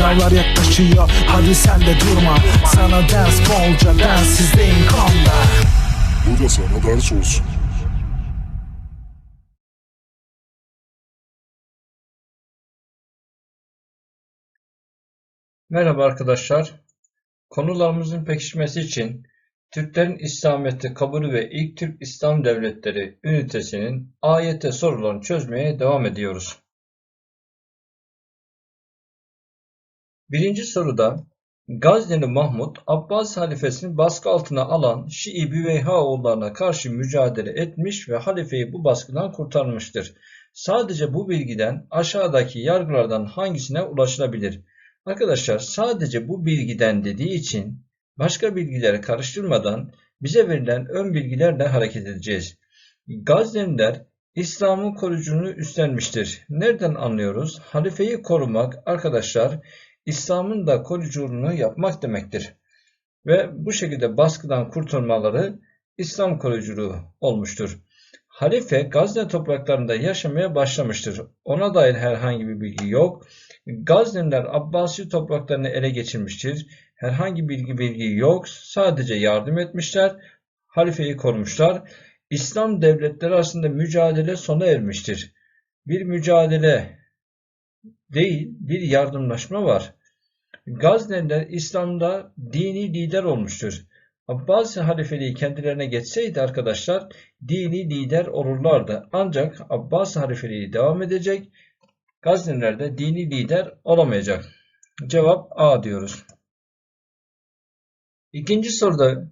Sınavlar yaklaşıyor hadi sen de durma Sana ders bolca densizliğin konda Bu da sana ders olsun. Merhaba arkadaşlar. Konularımızın pekişmesi için Türklerin İslamiyet'i kabulü ve İlk Türk İslam Devletleri ünitesinin AYT sorularını çözmeye devam ediyoruz. Birinci soruda Gazneli Mahmut, Abbas halifesini baskı altına alan Şii Büveyha oğullarına karşı mücadele etmiş ve halifeyi bu baskıdan kurtarmıştır. Sadece bu bilgiden aşağıdaki yargılardan hangisine ulaşılabilir? Arkadaşlar sadece bu bilgiden dediği için başka bilgileri karıştırmadan bize verilen ön bilgilerle hareket edeceğiz. Gazneliler İslam'ın koruyuculuğunu üstlenmiştir. Nereden anlıyoruz? Halifeyi korumak arkadaşlar İslam'ın da koruyuculuğunu yapmak demektir. Ve bu şekilde baskıdan kurtulmaları İslam koruyuculuğu olmuştur. Halife Gazne topraklarında yaşamaya başlamıştır. Ona dair herhangi bir bilgi yok. Gazneliler Abbasi topraklarını ele geçirmiştir. Herhangi bilgi bilgi yok. Sadece yardım etmişler. Halifeyi korumuşlar. İslam devletleri arasında mücadele sona ermiştir. Bir mücadele değil, bir yardımlaşma var. Gazneliler İslam'da dini lider olmuştur. Abbasi halifeliği kendilerine geçseydi arkadaşlar dini lider olurlardı. Ancak Abbasi halifeliği devam edecek. Gazneliler de dini lider olamayacak. Cevap A diyoruz. İkinci soruda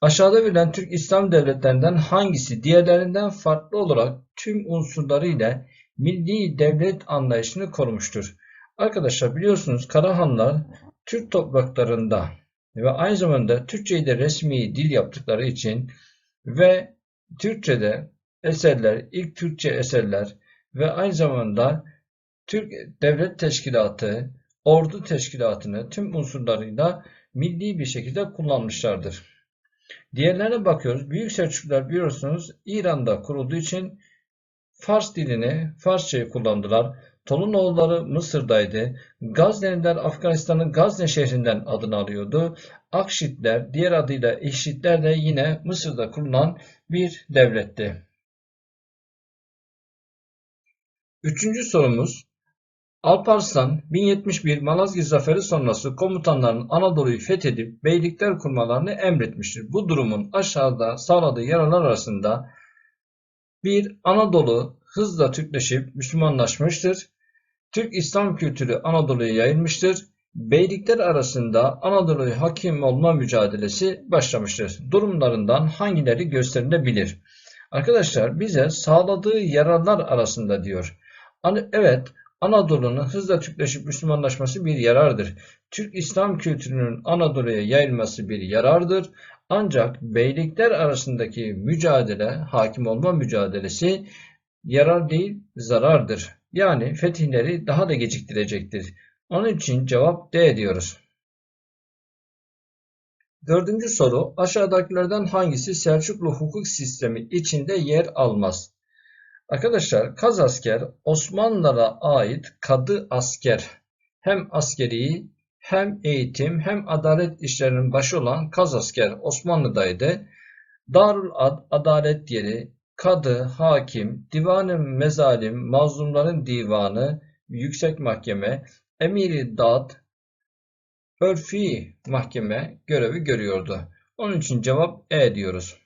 aşağıda verilen Türk İslam devletlerinden hangisi diğerlerinden farklı olarak tüm unsurlarıyla milli devlet anlayışını korumuştur? Arkadaşlar biliyorsunuz Karahanlar Türk topraklarında ve aynı zamanda Türkçeyi de resmi dil yaptıkları için ve Türkçe'de eserler, ilk Türkçe eserler ve aynı zamanda Türk Devlet Teşkilatı, Ordu Teşkilatı'nı tüm unsurlarıyla milli bir şekilde kullanmışlardır. Diğerlerine bakıyoruz. Büyük Selçuklular biliyorsunuz İran'da kurulduğu için Fars dilini, Farsçayı kullandılar. Tolunoğulları Mısır'daydı. Gazneliler Afganistan'ın Gazne şehrinden adını alıyordu. Akşitler, diğer adıyla İşitler de yine Mısır'da kurulan bir devletti. Üçüncü sorumuz Alparslan 1071 Malazgirt Zaferi sonrası komutanların Anadolu'yu fethedip beylikler kurmalarını emretmiştir. Bu durumun aşağıda sağladığı yaralar arasında bir Anadolu hızla Türkleşip Müslümanlaşmıştır. Türk İslam kültürü Anadolu'ya yayılmıştır. Beylikler arasında Anadolu'ya hakim olma mücadelesi başlamıştır. Durumlarından hangileri gösterilebilir? Arkadaşlar bize sağladığı yararlar arasında diyor. Evet Anadolu'nun hızla Türkleşip Müslümanlaşması bir yarardır. Türk İslam kültürünün Anadolu'ya yayılması bir yarardır. Ancak beylikler arasındaki mücadele, hakim olma mücadelesi yarar değil zarardır. Yani fetihleri daha da geciktirecektir. Onun için cevap D diyoruz. Dördüncü soru aşağıdakilerden hangisi Selçuklu hukuk sistemi içinde yer almaz? Arkadaşlar Kaz asker Osmanlılara ait kadı asker hem askeri hem eğitim hem adalet işlerinin başı olan Kaz asker Osmanlı'daydı. Darul Ad, adalet yeri, kadı, hakim, divanı mezalim, mazlumların divanı, yüksek mahkeme, emiri dad, örfi mahkeme görevi görüyordu. Onun için cevap E diyoruz.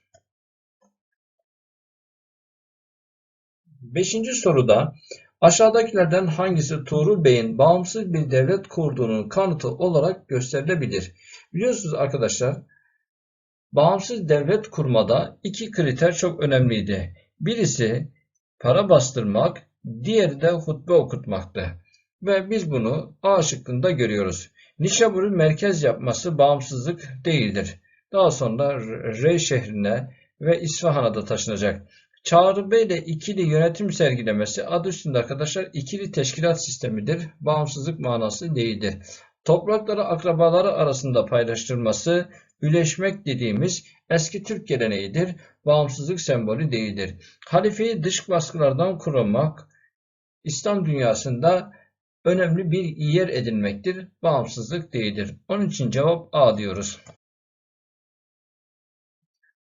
Beşinci soruda aşağıdakilerden hangisi Tuğrul Bey'in bağımsız bir devlet kurduğunun kanıtı olarak gösterilebilir? Biliyorsunuz arkadaşlar bağımsız devlet kurmada iki kriter çok önemliydi. Birisi para bastırmak, diğeri de hutbe okutmaktı. Ve biz bunu A şıkkında görüyoruz. Nişabur'u merkez yapması bağımsızlık değildir. Daha sonra Rey şehrine ve İsfahan'a da taşınacak. Çağrı Bey ile ikili yönetim sergilemesi adı üstünde arkadaşlar ikili teşkilat sistemidir. Bağımsızlık manası değildir. Toprakları akrabaları arasında paylaştırması, üleşmek dediğimiz eski Türk geleneğidir. Bağımsızlık sembolü değildir. Halifeyi dış baskılardan korumak, İslam dünyasında önemli bir yer edinmektir. Bağımsızlık değildir. Onun için cevap A diyoruz.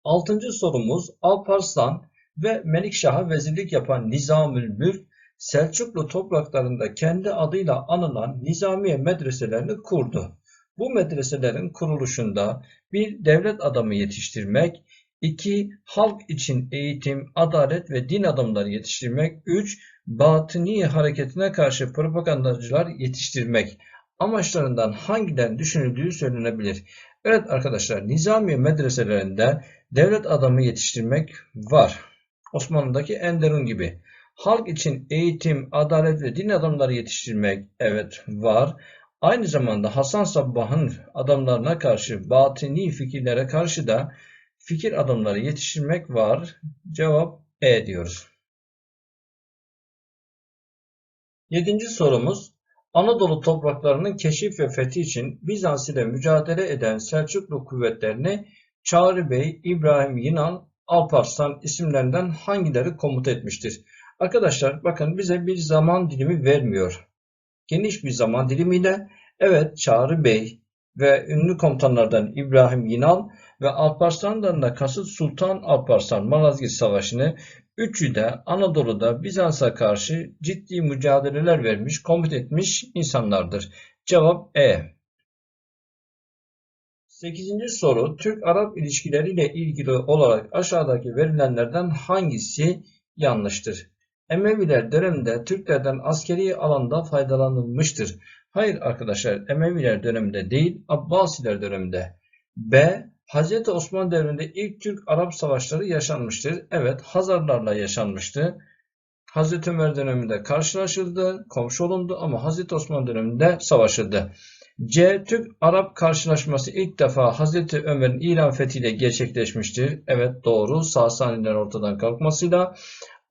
Altıncı sorumuz Alparslan ve Melikşah'a vezirlik yapan Nizamül Mülk Selçuklu topraklarında kendi adıyla anılan Nizamiye medreselerini kurdu. Bu medreselerin kuruluşunda bir devlet adamı yetiştirmek, iki halk için eğitim, adalet ve din adamları yetiştirmek, üç batıni hareketine karşı propagandacılar yetiştirmek amaçlarından hangileri düşünüldüğü söylenebilir. Evet arkadaşlar Nizamiye medreselerinde devlet adamı yetiştirmek var. Osmanlı'daki Enderun gibi. Halk için eğitim, adalet ve din adamları yetiştirmek evet var. Aynı zamanda Hasan Sabbah'ın adamlarına karşı, batini fikirlere karşı da fikir adamları yetiştirmek var. Cevap E diyoruz. Yedinci sorumuz Anadolu topraklarının keşif ve fethi için Bizans ile mücadele eden Selçuklu kuvvetlerini Çağrı Bey, İbrahim Yinan, Alparslan isimlerinden hangileri komuta etmiştir? Arkadaşlar bakın bize bir zaman dilimi vermiyor. Geniş bir zaman dilimiyle evet Çağrı Bey ve ünlü komutanlardan İbrahim Yinal ve Alparslan'dan da kasıt Sultan Alparslan Malazgirt Savaşı'nı üçü de Anadolu'da Bizans'a karşı ciddi mücadeleler vermiş, komut etmiş insanlardır. Cevap E. 8. soru Türk-Arap ilişkileriyle ilgili olarak aşağıdaki verilenlerden hangisi yanlıştır? Emeviler döneminde Türklerden askeri alanda faydalanılmıştır. Hayır arkadaşlar Emeviler döneminde değil Abbasiler döneminde. B. Hz. Osman devrinde ilk Türk-Arap savaşları yaşanmıştır. Evet Hazarlarla yaşanmıştı. Hz. Ömer döneminde karşılaşıldı, komşu olundu ama Hz. Osman döneminde savaşıldı. C. Türk-Arap karşılaşması ilk defa Hz. Ömer'in İran fethiyle gerçekleşmiştir. Evet doğru. Sasaniler ortadan kalkmasıyla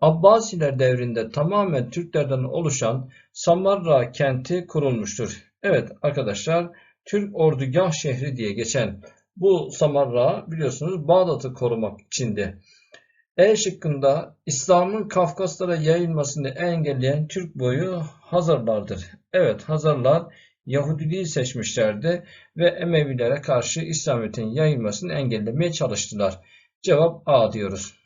Abbasiler devrinde tamamen Türklerden oluşan Samarra kenti kurulmuştur. Evet arkadaşlar Türk ordugah şehri diye geçen bu Samarra biliyorsunuz Bağdat'ı korumak içindi. E şıkkında İslam'ın Kafkaslara yayılmasını engelleyen Türk boyu Hazarlardır. Evet Hazarlar Yahudiliği seçmişlerdi ve Emevilere karşı İslamiyet'in yayılmasını engellemeye çalıştılar. Cevap A diyoruz.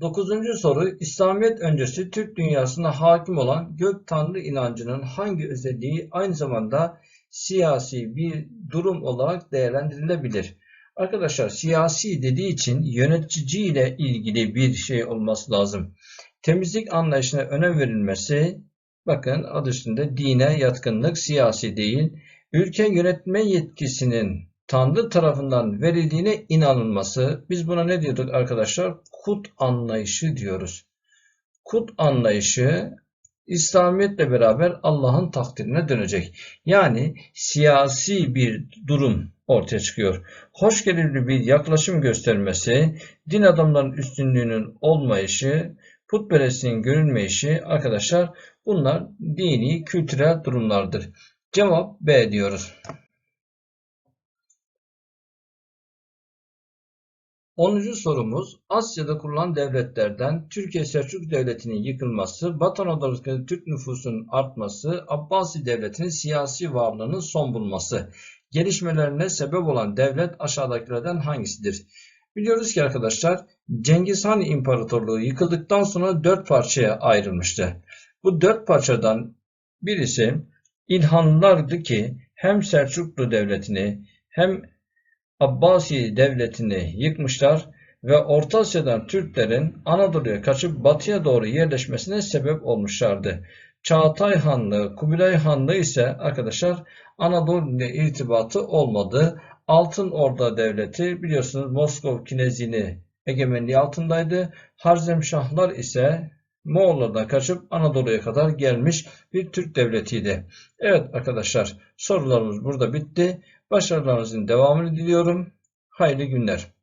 Dokuzuncu soru İslamiyet öncesi Türk dünyasına hakim olan gök tanrı inancının hangi özelliği aynı zamanda siyasi bir durum olarak değerlendirilebilir? Arkadaşlar siyasi dediği için yönetici ile ilgili bir şey olması lazım. Temizlik anlayışına önem verilmesi, bakın adı üstünde dine yatkınlık siyasi değil, ülke yönetme yetkisinin Tanrı tarafından verildiğine inanılması. Biz buna ne diyorduk arkadaşlar? Kut anlayışı diyoruz. Kut anlayışı İslamiyetle beraber Allah'ın takdirine dönecek. Yani siyasi bir durum ortaya çıkıyor. Hoşgörülü bir yaklaşım göstermesi, din adamlarının üstünlüğünün olmayışı, putperestliğin görülmeyişi arkadaşlar bunlar dini, kültürel durumlardır. Cevap B diyoruz. 10. sorumuz Asya'da kurulan devletlerden Türkiye Selçuklu Devleti'nin yıkılması, Batı Anadolu'daki Türk nüfusunun artması, Abbasi Devleti'nin siyasi varlığının son bulması. Gelişmelerine sebep olan devlet aşağıdakilerden hangisidir? Biliyoruz ki arkadaşlar Cengiz Han İmparatorluğu yıkıldıktan sonra dört parçaya ayrılmıştı. Bu dört parçadan birisi İlhanlılardı ki hem Selçuklu Devleti'ni hem Abbasi devletini yıkmışlar ve Orta Asya'dan Türklerin Anadolu'ya kaçıp batıya doğru yerleşmesine sebep olmuşlardı. Çağatay Hanlığı, Kubilay Hanlığı ise arkadaşlar Anadolu ile irtibatı olmadı. Altın Orda Devleti biliyorsunuz Moskov Kinezini egemenliği altındaydı. Harzemşahlar ise Moğollardan kaçıp Anadolu'ya kadar gelmiş bir Türk devletiydi. Evet arkadaşlar sorularımız burada bitti. Başarılarınızın devamını diliyorum. Hayırlı günler.